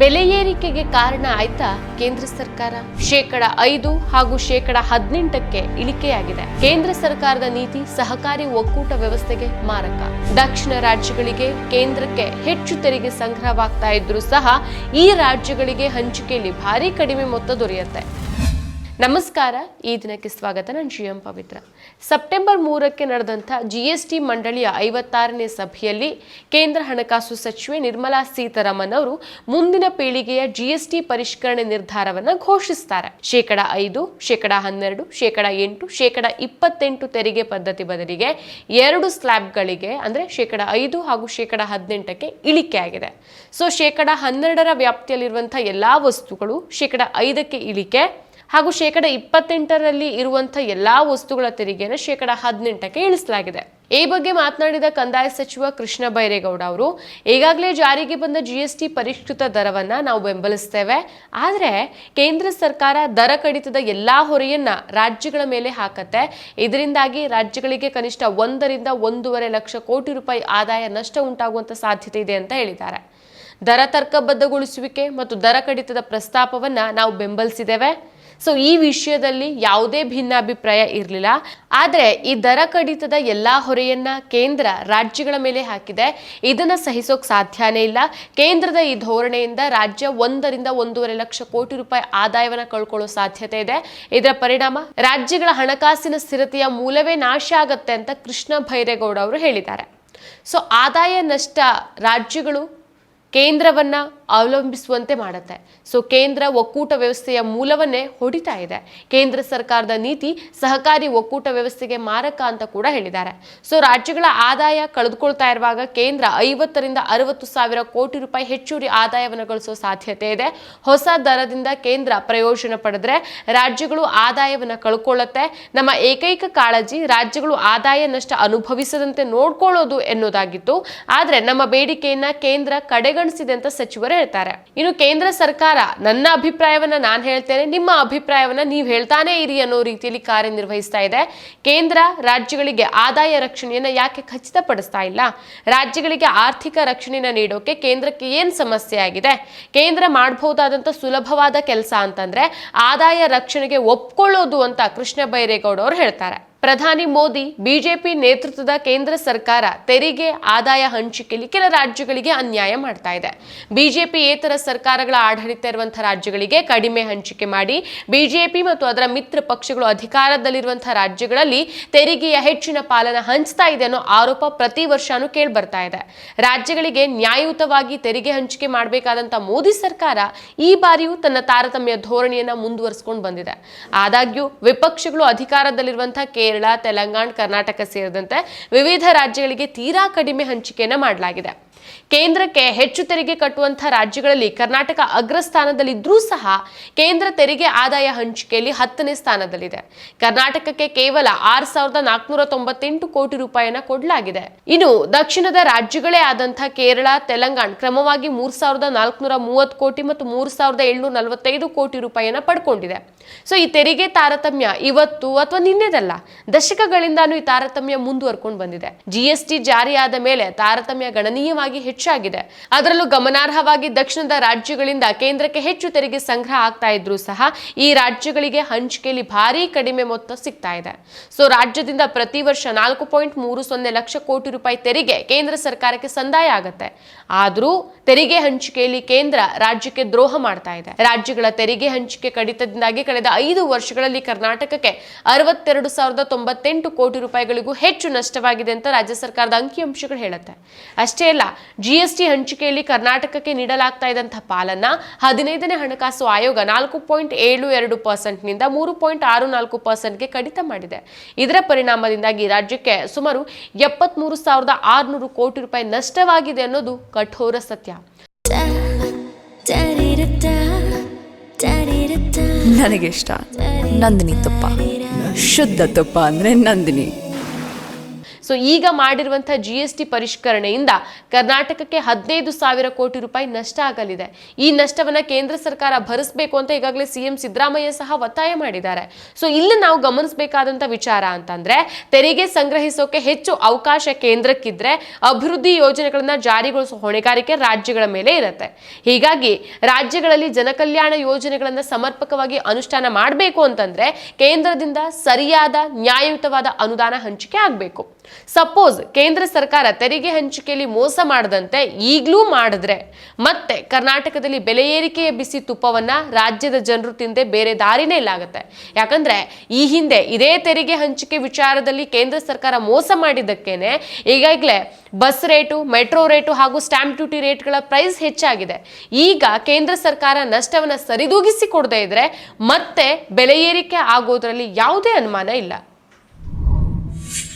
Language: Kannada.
ಬೆಲೆ ಏರಿಕೆಗೆ ಕಾರಣ ಆಯ್ತಾ ಕೇಂದ್ರ ಸರ್ಕಾರ. ಶೇಕಡ ಐದು ಹಾಗೂ ಶೇಕಡ ಹದಿನೆಂಟಕ್ಕೆ ಇಳಿಕೆಯಾಗಿದೆ. ಕೇಂದ್ರ ಸರ್ಕಾರದ ನೀತಿ ಸಹಕಾರಿ ಒಕ್ಕೂಟ ವ್ಯವಸ್ಥೆಗೆ ಮಾರಕ. ದಕ್ಷಿಣ ರಾಜ್ಯಗಳಿಗೆ ಕೇಂದ್ರಕ್ಕೆ ಹೆಚ್ಚು ತೆರಿಗೆ ಸಂಗ್ರಹವಾಗ್ತಾ ಇದ್ರೂ ಸಹ ಈ ರಾಜ್ಯಗಳಿಗೆ ಹಂಚಿಕೆಯಲ್ಲಿ ಭಾರಿ ಕಡಿಮೆ ಮೊತ್ತ ದೊರೆಯುತ್ತೆ. ನಮಸ್ಕಾರ, ಈ ದಿನಕ್ಕೆ ಸ್ವಾಗತ. ನಾನು ಜಿ ಎಂ ಪವಿತ್ರ. ಸೆಪ್ಟೆಂಬರ್ ಮೂರಕ್ಕೆ ನಡೆದಂಥ ಜಿ ಎಸ್ ಟಿ ಮಂಡಳಿಯ ಐವತ್ತಾರನೇ ಸಭೆಯಲ್ಲಿ ಕೇಂದ್ರ ಹಣಕಾಸು ಸಚಿವೆ ನಿರ್ಮಲಾ ಸೀತಾರಾಮನ್ ಅವರು ಮುಂದಿನ ಪೀಳಿಗೆಯ ಜಿ ಎಸ್ ಟಿ ಪರಿಷ್ಕರಣೆ ನಿರ್ಧಾರವನ್ನು ಘೋಷಿಸ್ತಾರೆ. ಶೇಕಡ ಐದು, ಶೇಕಡ ಹನ್ನೆರಡು, ಶೇಕಡ ಎಂಟು, ಶೇಕಡ ಇಪ್ಪತ್ತೆಂಟು ತೆರಿಗೆ ಪದ್ಧತಿ ಬದಲಿಗೆ ಎರಡು ಸ್ಲ್ಯಾಬ್ಗಳಿಗೆ ಅಂದರೆ ಶೇಕಡ ಐದು ಹಾಗೂ ಶೇಕಡ ಹದಿನೆಂಟಕ್ಕೆ ಇಳಿಕೆ ಆಗಿದೆ. ಸೊ, ಶೇಕಡ ಹನ್ನೆರಡರ ವ್ಯಾಪ್ತಿಯಲ್ಲಿರುವಂಥ ಎಲ್ಲ ವಸ್ತುಗಳು ಶೇಕಡ ಐದಕ್ಕೆ ಇಳಿಕೆ ಹಾಗೂ ಶೇಕಡ ಇಪ್ಪತ್ತೆಂಟರಲ್ಲಿ ಇರುವಂಥ ಎಲ್ಲಾ ವಸ್ತುಗಳ ತೆರಿಗೆಯನ್ನು ಶೇಕಡ ಹದಿನೆಂಟಕ್ಕೆ ಇಳಿಸಲಾಗಿದೆ. ಈ ಬಗ್ಗೆ ಮಾತನಾಡಿದ ಕಂದಾಯ ಸಚಿವ ಕೃಷ್ಣ ಬೈರೇಗೌಡ ಅವರು, ಈಗಾಗಲೇ ಜಾರಿಗೆ ಬಂದ ಜಿಎಸ್ಟಿ ಪರಿಷ್ಕೃತ ದರವನ್ನ ನಾವು ಬೆಂಬಲಿಸ್ತೇವೆ. ಆದರೆ ಕೇಂದ್ರ ಸರ್ಕಾರ ದರ ಕಡಿತದ ಎಲ್ಲಾ ಹೊರೆಯನ್ನ ರಾಜ್ಯಗಳ ಮೇಲೆ ಹಾಕತ್ತೆ. ಇದರಿಂದಾಗಿ ರಾಜ್ಯಗಳಿಗೆ ಕನಿಷ್ಠ ಒಂದರಿಂದ ಒಂದೂವರೆ ಲಕ್ಷ ಕೋಟಿ ರೂಪಾಯಿ ಆದಾಯ ನಷ್ಟ ಉಂಟಾಗುವಂತ ಸಾಧ್ಯತೆ ಇದೆ ಅಂತ ಹೇಳಿದ್ದಾರೆ. ದರ ತರ್ಕಬದ್ಧಗೊಳಿಸುವಿಕೆ ಮತ್ತು ದರ ಕಡಿತದ ಪ್ರಸ್ತಾಪವನ್ನ ನಾವು ಬೆಂಬಲಿಸಿದ್ದೇವೆ. ಸೊ ಈ ವಿಷಯದಲ್ಲಿ ಯಾವುದೇ ಭಿನ್ನಾಭಿಪ್ರಾಯ ಇರಲಿಲ್ಲ. ಆದರೆ ಈ ದರ ಕಡಿತದ ಎಲ್ಲ ಹೊರೆಯನ್ನ ಕೇಂದ್ರ ರಾಜ್ಯಗಳ ಮೇಲೆ ಹಾಕಿದೆ. ಇದನ್ನು ಸಹಿಸೋಕೆ ಸಾಧ್ಯನೇ ಇಲ್ಲ. ಕೇಂದ್ರದ ಈ ಧೋರಣೆಯಿಂದ ರಾಜ್ಯ ಒಂದರಿಂದ ಒಂದೂವರೆ ಲಕ್ಷ ಕೋಟಿ ರೂಪಾಯಿ ಆದಾಯವನ್ನು ಕಳ್ಕೊಳ್ಳೋ ಸಾಧ್ಯತೆ ಇದೆ. ಇದರ ಪರಿಣಾಮ ರಾಜ್ಯಗಳ ಹಣಕಾಸಿನ ಸ್ಥಿರತೆಯ ಮೂಲವೇ ನಾಶ ಆಗತ್ತೆ ಅಂತ ಕೃಷ್ಣ ಭೈರೇಗೌಡ ಅವರು ಹೇಳಿದ್ದಾರೆ. ಸೊ ಆದಾಯ ನಷ್ಟ ರಾಜ್ಯಗಳು ಕೇಂದ್ರವನ್ನ ಅವಲಂಬಿಸುವಂತೆ ಮಾಡುತ್ತೆ. ಸೊ ಕೇಂದ್ರ ಒಕ್ಕೂಟ ವ್ಯವಸ್ಥೆಯ ಮೂಲವನ್ನೇ ಹೊಡಿತಾ ಇದೆ. ಕೇಂದ್ರ ಸರ್ಕಾರದ ನೀತಿ ಸಹಕಾರಿ ಒಕ್ಕೂಟ ವ್ಯವಸ್ಥೆಗೆ ಮಾರಕ ಅಂತ ಕೂಡ ಹೇಳಿದ್ದಾರೆ. ಸೊ ರಾಜ್ಯಗಳ ಆದಾಯ ಕಳೆದುಕೊಳ್ತಾ ಇರುವಾಗ ಕೇಂದ್ರ ಐವತ್ತರಿಂದ ಅರವತ್ತು ಸಾವಿರ ಕೋಟಿ ರೂಪಾಯಿ ಹೆಚ್ಚುವರಿ ಆದಾಯವನ್ನು ಗಳಿಸೋ ಸಾಧ್ಯತೆ ಇದೆ. ಹೊಸ ದರದಿಂದ ಕೇಂದ್ರ ಪ್ರಯೋಜನ ಪಡೆದ್ರೆ ರಾಜ್ಯಗಳು ಆದಾಯವನ್ನು ಕಳ್ಕೊಳ್ಳುತ್ತೆ. ನಮ್ಮ ಏಕೈಕ ಕಾಳಜಿ ರಾಜ್ಯಗಳು ಆದಾಯ ನಷ್ಟ ಅನುಭವಿಸದಂತೆ ನೋಡ್ಕೊಳ್ಳೋದು ಎನ್ನುವುದಾಗಿತ್ತು. ಆದರೆ ನಮ್ಮ ಬೇಡಿಕೆಯನ್ನ ಕೇಂದ್ರ ಕಡೆಗಣಿಸಿದೆ ಅಂತ ಸಚಿವರು ಹೇಳ್ತಾರೆ. ಇನ್ನು ಕೇಂದ್ರ ಸರ್ಕಾರ ನನ್ನ ಅಭಿಪ್ರಾಯವನ್ನ ನಾನು ಹೇಳ್ತೇನೆ, ನಿಮ್ಮ ಅಭಿಪ್ರಾಯವನ್ನ ನೀವು ಹೇಳ್ತಾನೆ ಇರಿ ಅನ್ನೋ ರೀತಿಯಲ್ಲಿ ಕಾರ್ಯನಿರ್ವಹಿಸ್ತಾ ಇದೆ. ಕೇಂದ್ರ ರಾಜ್ಯಗಳಿಗೆ ಆದಾಯ ರಕ್ಷಣೆಯನ್ನ ಯಾಕೆ ಖಚಿತಪಡಿಸ್ತಾ ಇಲ್ಲ? ರಾಜ್ಯಗಳಿಗೆ ಆರ್ಥಿಕ ರಕ್ಷಣೆಯನ್ನ ನೀಡೋಕೆ ಕೇಂದ್ರಕ್ಕೆ ಏನ್ ಸಮಸ್ಯೆ ಆಗಿದೆ? ಕೇಂದ್ರ ಮಾಡಬಹುದಾದಂತ ಸುಲಭವಾದ ಕೆಲಸ ಅಂತಂದ್ರೆ ಆದಾಯ ರಕ್ಷಣೆಗೆ ಒಪ್ಕೊಳ್ಳೋದು ಅಂತ ಕೃಷ್ಣ ಬೈರೇಗೌಡ ಅವರು ಹೇಳ್ತಾರೆ. ಪ್ರಧಾನಿ ಮೋದಿ ಬಿಜೆಪಿ ನೇತೃತ್ವದ ಕೇಂದ್ರ ಸರ್ಕಾರ ತೆರಿಗೆ, ಆದಾಯ ಹಂಚಿಕೆಯಲ್ಲಿ ಕೆಲ ರಾಜ್ಯಗಳಿಗೆ ಅನ್ಯಾಯ ಮಾಡ್ತಾ ಇದೆ. ಬಿಜೆಪಿ ಏತರ ಸರ್ಕಾರಗಳ ಆಡಳಿತ ಇರುವಂತಹ ರಾಜ್ಯಗಳಿಗೆ ಕಡಿಮೆ ಹಂಚಿಕೆ ಮಾಡಿ, ಬಿಜೆಪಿ ಮತ್ತು ಅದರ ಮಿತ್ರ ಪಕ್ಷಗಳು ಅಧಿಕಾರದಲ್ಲಿರುವಂತಹ ರಾಜ್ಯಗಳಲ್ಲಿ ತೆರಿಗೆಯ ಹೆಚ್ಚಿನ ಪಾಲನ ಹಂಚ್ತಾ ಇದೆ ಅನ್ನೋ ಆರೋಪ ಪ್ರತಿ ವರ್ಷನೂ ಕೇಳಿ ಬರ್ತಾ ಇದೆ. ರಾಜ್ಯಗಳಿಗೆ ನ್ಯಾಯಯುತವಾಗಿ ತೆರಿಗೆ ಹಂಚಿಕೆ ಮಾಡಬೇಕಾದಂತಹ ಮೋದಿ ಸರ್ಕಾರ ಈ ಬಾರಿಯೂ ತನ್ನ ತಾರತಮ್ಯ ಧೋರಣೆಯನ್ನ ಮುಂದುವರಿಸಿಕೊಂಡು ಬಂದಿದೆ. ಆದಾಗ್ಯೂ ವಿಪಕ್ಷಗಳು ಅಧಿಕಾರದಲ್ಲಿರುವಂತಹ ಕೇರಳ ತೆಲಂಗಾಣ ಕರ್ನಾಟಕ ಸೇರಿದಂತೆ ವಿವಿಧ ರಾಜ್ಯಗಳಿಗೆ ತೀರಾ ಕಡಿಮೆ ಹಂಚಿಕೆಯನ್ನು ಮಾಡಲಾಗಿದೆ. ಕೇಂದ್ರಕ್ಕೆ ಹೆಚ್ಚು ತೆರಿಗೆ ಕಟ್ಟುವಂತಹ ರಾಜ್ಯಗಳಲ್ಲಿ ಕರ್ನಾಟಕ ಅಗ್ರಸ್ಥಾನದಲ್ಲಿದ್ರೂ ಸಹ ಕೇಂದ್ರ ತೆರಿಗೆ ಆದಾಯ ಹಂಚಿಕೆಯಲ್ಲಿ ಹತ್ತನೇ ಸ್ಥಾನದಲ್ಲಿದೆ. ಕರ್ನಾಟಕಕ್ಕೆ ಕೇವಲ ಆರ್ ಸಾವಿರದ ನಾಲ್ಕುನೂರ ತೊಂಬತ್ತೆಂಟು ಕೋಟಿ ರೂಪಾಯಿಯನ್ನ ಕೊಡಲಾಗಿದೆ. ಇನ್ನು ದಕ್ಷಿಣದ ರಾಜ್ಯಗಳೇ ಆದಂತಹ ಕೇರಳ, ತೆಲಂಗಾಣ ಕ್ರಮವಾಗಿ ಮೂರ್ ಸಾವಿರದ ನಾಲ್ಕುನೂರ ಮೂವತ್ತು ಕೋಟಿ ಮತ್ತು ಮೂರ್ ಸಾವಿರದ ಏಳ್ನೂರ ನಲವತ್ತೈದು ಕೋಟಿ ರೂಪಾಯಿಯನ್ನ ಪಡ್ಕೊಂಡಿದೆ. ಸೊ, ಈ ತೆರಿಗೆ ತಾರತಮ್ಯ ಇವತ್ತು ಅಥವಾ ನಿನ್ನೆದಲ್ಲ, ದಶಕಗಳಿಂದಾನು ಈ ತಾರತಮ್ಯ ಮುಂದುವರ್ಕೊಂಡು ಬಂದಿದೆ. ಜಿಎಸ್ಟಿ ಜಾರಿಯಾದ ಮೇಲೆ ತಾರತಮ್ಯ ಗಣನೀಯವಾಗಿ ಹೆಚ್ಚಾಗಿದೆ. ಅದರಲ್ಲೂ ಗಮನಾರ್ಹವಾಗಿ ದಕ್ಷಿಣದ ರಾಜ್ಯಗಳಿಂದ ಕೇಂದ್ರಕ್ಕೆ ಹೆಚ್ಚು ತೆರಿಗೆ ಸಂಗ್ರಹ ಆಗ್ತಾ ಇದ್ರೂ ಸಹ ಈ ರಾಜ್ಯಗಳಿಗೆ ಹಂಚಿಕೆಯಲ್ಲಿ ಭಾರಿ ಕಡಿಮೆ ಮೊತ್ತ ಸಿಗ್ತಾ ಇದೆ. ಸೊ, ರಾಜ್ಯದಿಂದ ಪ್ರತಿ ವರ್ಷ ನಾಲ್ಕು ಪಾಯಿಂಟ್ ಮೂರು ಸೊನ್ನೆ ಲಕ್ಷ ಕೋಟಿ ರೂಪಾಯಿ ತೆರಿಗೆ ಕೇಂದ್ರ ಸರ್ಕಾರಕ್ಕೆ ಸಂದಾಯ ಆಗುತ್ತೆ. ಆದರೂ ತೆರಿಗೆ ಹಂಚಿಕೆಯಲ್ಲಿ ಕೇಂದ್ರ ರಾಜ್ಯಕ್ಕೆ ದ್ರೋಹ ಮಾಡ್ತಾ ಇದೆ. ರಾಜ್ಯಗಳ ತೆರಿಗೆ ಹಂಚಿಕೆ ಕಡಿತದಿಂದಾಗಿ ಕಳೆದ ಐದು ವರ್ಷಗಳಲ್ಲಿ ಕರ್ನಾಟಕಕ್ಕೆ ಅರವತ್ತೆರಡು ಸಾವಿರದ ತೊಂಬತ್ತೆಂಟು ಕೋಟಿ ರೂಪಾಯಿಗಳಿಗೂ ಹೆಚ್ಚು ನಷ್ಟವಾಗಿದೆ ಅಂತ ರಾಜ್ಯ ಸರ್ಕಾರದ ಅಂಕಿಅಂಶಗಳು ಹೇಳುತ್ತೆ. ಅಷ್ಟೇ ಅಲ್ಲ ಜಿ ಎಸ್ ಟಿ ಹಂಚಿಕೆಯಲ್ಲಿ ಕರ್ನಾಟಕಕ್ಕೆ ನೀಡಲಾಗ್ತಾ ಇದ್ದಂತಹ ಪಾಲನ್ನ ಹದಿನೈದನೇ ಹಣಕಾಸು ಆಯೋಗ ನಾಲ್ಕು ಪಾಯಿಂಟ್ ಏಳು ಎರಡು ಪರ್ಸೆಂಟ್ನಿಂದ ಮೂರು ಪಾಯಿಂಟ್ ಆರು ನಾಲ್ಕು ಪರ್ಸೆಂಟ್ಗೆ ಕಡಿತ ಮಾಡಿದೆ. ಇದರ ಪರಿಣಾಮದಿಂದಾಗಿ ರಾಜ್ಯಕ್ಕೆ ಸುಮಾರು ಎಪ್ಪತ್ಮೂರು ಸಾವಿರದ ಆರುನೂರು ಕೋಟಿ ರೂಪಾಯಿ ನಷ್ಟವಾಗಿದೆ ಅನ್ನೋದು ಕಠೋರ ಸತ್ಯ. ನನಗೆ ಇಷ್ಟ. ನಂದಿನಿ ತುಪ್ಪ. ಶುದ್ಧ ತುಪ್ಪ ಅಂದ್ರೆ ನಂದಿನಿ. ಸೊ ಈಗ ಮಾಡಿರುವಂತಹ ಜಿ ಎಸ್ ಟಿ ಪರಿಷ್ಕರಣೆಯಿಂದ ಕರ್ನಾಟಕಕ್ಕೆ ಹದಿನೈದು ಸಾವಿರ ಕೋಟಿ ರೂಪಾಯಿ ನಷ್ಟ ಆಗಲಿದೆ. ಈ ನಷ್ಟವನ್ನ ಕೇಂದ್ರ ಸರ್ಕಾರ ಭರಿಸಬೇಕು ಅಂತ ಈಗಾಗಲೇ ಸಿಎಂ ಸಿದ್ದರಾಮಯ್ಯ ಸಹ ಒತ್ತಾಯ ಮಾಡಿದ್ದಾರೆ. ಸೊ ಇಲ್ಲಿ ನಾವು ಗಮನಿಸಬೇಕಾದಂತ ವಿಚಾರ ಅಂತಂದ್ರೆ, ತೆರಿಗೆ ಸಂಗ್ರಹಿಸೋಕೆ ಹೆಚ್ಚು ಅವಕಾಶ ಕೇಂದ್ರಕ್ಕಿದ್ರೆ ಅಭಿವೃದ್ಧಿ ಯೋಜನೆಗಳನ್ನ ಜಾರಿಗೊಳಿಸುವ ಹೊಣೆಗಾರಿಕೆ ರಾಜ್ಯಗಳ ಮೇಲೆ ಇರುತ್ತೆ. ಹೀಗಾಗಿ ರಾಜ್ಯಗಳಲ್ಲಿ ಜನಕಲ್ಯಾಣ ಯೋಜನೆಗಳನ್ನ ಸಮರ್ಪಕವಾಗಿ ಅನುಷ್ಠಾನ ಮಾಡಬೇಕು ಅಂತಂದ್ರೆ ಕೇಂದ್ರದಿಂದ ಸರಿಯಾದ ನ್ಯಾಯಯುತವಾದ ಅನುದಾನ ಹಂಚಿಕೆ ಆಗಬೇಕು. ಸಪೋಸ್ ಕೇಂದ್ರ ಸರ್ಕಾರ ತೆರಿಗೆ ಹಂಚಿಕೆಯಲ್ಲಿ ಮೋಸ ಮಾಡದಂತೆ ಈಗಲೂ ಮಾಡಿದ್ರೆ, ಮತ್ತೆ ಕರ್ನಾಟಕದಲ್ಲಿ ಬೆಲೆ ಏರಿಕೆಯ ಬಿಸಿ ತುಪ್ಪವನ್ನ ರಾಜ್ಯದ ಜನರು ತಿಂದೆ ಬೇರೆ ದಾರಿನೇ ಇಲ್ಲ ಆಗುತ್ತೆ. ಯಾಕಂದ್ರೆ ಈ ಹಿಂದೆ ಇದೇ ತೆರಿಗೆ ಹಂಚಿಕೆ ವಿಚಾರದಲ್ಲಿ ಕೇಂದ್ರ ಸರ್ಕಾರ ಮೋಸ ಮಾಡಿದ್ದಕ್ಕೇನೆ, ಈಗಾಗಲೇ ಬಸ್ ರೇಟು, ಮೆಟ್ರೋ ರೇಟು ಹಾಗೂ ಸ್ಟಾಂಪ್ ಡ್ಯೂಟಿ ರೇಟ್ಗಳ ಪ್ರೈಸ್ ಹೆಚ್ಚಾಗಿದೆ. ಈಗ ಕೇಂದ್ರ ಸರ್ಕಾರ ನಷ್ಟವನ್ನು ಸರಿದೂಗಿಸಿ ಕೊಡದೇ ಇದ್ರೆ ಮತ್ತೆ ಬೆಲೆ ಏರಿಕೆ ಆಗೋದ್ರಲ್ಲಿ ಯಾವುದೇ ಅನುಮಾನ ಇಲ್ಲ.